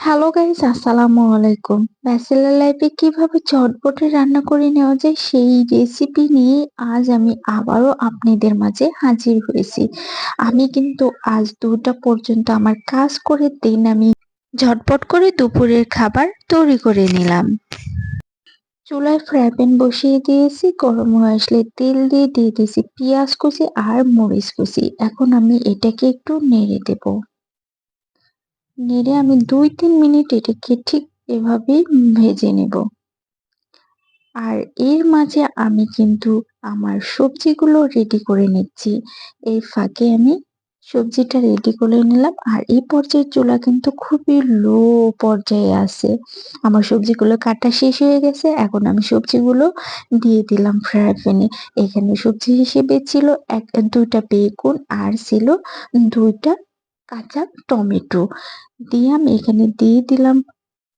Hello guys আসসালামু আলাইকুম bachelor লাইফে কীভাবে চটপটে রান্না করে নেওয়া যায় সেই রেসিপি নিয়ে আজ আমি আবারও আপনাদের মাঝে হাজির হয়েছি। আমি কিন্তু আজ দুটা পর্যন্ত আমার কাজ করে দিন আমি ঝটপট করে দুপুরের খাবার তৈরি করে নিলাম। চুলায় ফ্রাই প্যান বসিয়ে দিয়েছি, গরম হয়ে আসলে তেল দিয়ে দিয়ে দিয়েছি পেঁয়াজ কুচি আর মরিচ কুচি। এখন আমি এটাকে একটু নেড়ে দেবো। নেড়ে আমি দুই তিন মিনিট এটাকে ঠিক এভাবেই ভেজে নেব। আর এর মাঝে আমি কিন্তু আমার সবজিগুলো রেডি করে নিচ্ছি। এই ফাঁকে আমি সবজিটা রেডি করে নিলাম। আর এই পর্যায়ের চুলা কিন্তু খুবই লো পর্যায়ে আছে। আমার সবজিগুলো কাটা শেষ হয়ে গেছে। এখন আমি সবজিগুলো দিয়ে দিলাম ফ্রাই প্যানে এখানে সবজি হিসেবে ছিল এক, দুইটা বেগুন আর ছিল দুইটা কাঁচা টমেটো দিয়ে আমি এখানে দিয়ে দিলাম।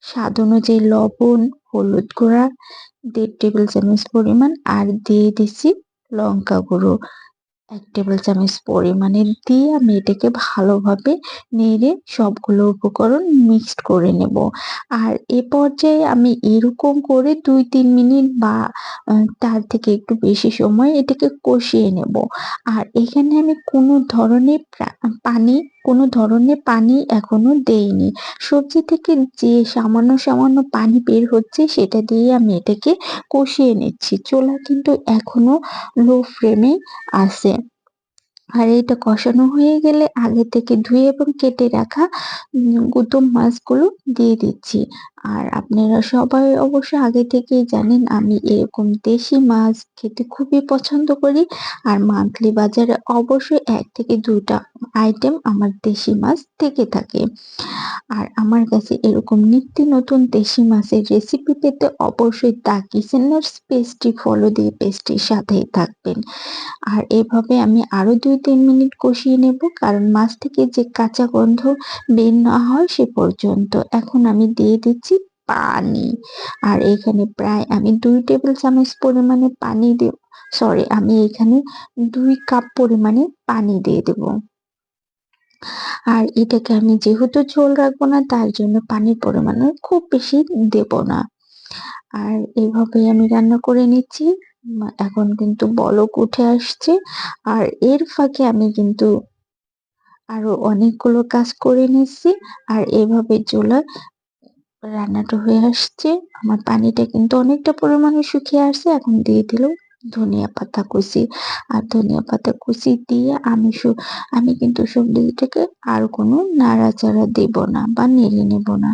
স্বাদ অনুযায়ী লবণ, হলুদ গুঁড়া, দেড় টেবিল চামচ পরিমাণ, আর দিয়ে দিছি লঙ্কা গুঁড়ো। এক টেবিল চামচ পরিমাণে দিয়ে আমি এটাকে ভালোভাবে নেড়ে সবগুলো উপকরণ মিক্সড করে নেব। আর এ পর্যায়ে আমি এরকম করে দুই, তিন মিনিট বা তার থেকে একটু বেশি সময় এটাকে কষিয়ে নেব। আর এখানে আমি কোনো ধরনের পানি, কোনো ধরনের পানি এখনও দেইনি। সবজি থেকে যে সামান্য সামান্য পানি বের হচ্ছে সেটা দিয়ে আমি এটাকে কষিয়ে নিচ্ছি। চোলা কিন্তু এখনও লো ফ্লেমে আছে। আর এটা কষানো হয়ে গেলে আগে থেকে ধুয়ে এবং কেটে রাখা গুতুম মাছগুলো দিয়ে দিচ্ছি। আর আপনারা সবাই অবশ্য আগে থেকেই জানেন, আমি এরকম দেশি মাছ খেতে খুবই পছন্দ করি। আর মান্থলি বাজারে অবশ্যই এক থেকে দুইটা আইটেম আমার দেশি মাছ থেকে থাকে। আর আমার কাছে এরকম নিত্য নতুন দেশি মাছের রেসিপি পেতে অবশ্যই দা কিচেনার্স পেজটি ফলো দিয়ে পেজটির সাথেই থাকবেন। আর এভাবে আমি আরও দুই তিন মিনিট কষিয়ে নেব, কারণ মাছ থেকে যে কাঁচা গন্ধ বের না হয় সে পর্যন্ত। এখন আমি দিয়ে দিচ্ছি পানি। আর এখানে প্রায় আমি দুই টেবিল চামচ পরিমাণে পানি দেব সরি আমি এখানে দুই কাপ পরিমাণে পানি দিয়ে দেব। আর এটাকে আমি যেহেতু ঝোল রাখব না, তার জন্য পানির পরিমাণ খুব বেশি দেব না। আর এভাবে আমি রান্না করে নিচ্ছি এখন কিন্তু বলক উঠে আসছে। আর এর ফাঁকে আমি কিন্তু আরও অনেকগুলো কাজ করে নিচ্ছি। আর এভাবে চুলা রান্নাটা হয়ে আসছে। আমার পানিটা কিন্তু অনেকটা পরিমাণে শুকিয়ে আসছে। এখন দিয়ে দিলাম ধনিয়া পাতা কুচি। আর ধনিয়া পাতা কুচি দিয়ে আমি আমি কিন্তু সবজিটাকে আর কোনো নাড়াচাড়া দেব না বা নেড়ে নেব না।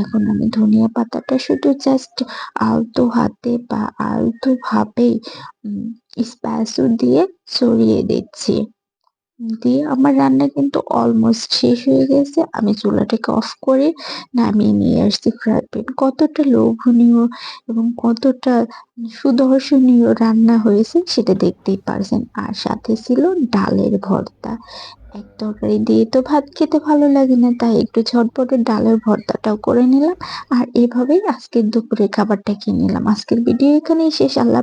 এখন আমি ধনিয়া পাতাটা শুধু জাস্ট আলতো হাতে বা আলতো ভাবে স্প্যাচু দিয়ে ছড়িয়ে দিচ্ছি। দিয়ে আমার রান্না কিন্তু অলমোস্ট শেষ হয়ে গেছে। আমি চুলাটাকে অফ করে নামিয়ে নিয়ে আসছি ফ্রাই প্যান কতটা লোভনীয় এবং কতটা সুদর্শনীয় রান্না হয়েছে সেটা দেখতেই পারছেন। আর সাথে ছিল ডালের ভর্তা। এক তরকারি দিয়ে তো ভাত খেতে ভালো লাগে না, তাই একটু ঝটপটে ডালের ভর্তাটাও করে নিলাম। আর এভাবেই আজকের দুপুরে খাবারটা কিনে নিলাম। আজকের ভিডিও এখানেই শেষ। আল্লাহ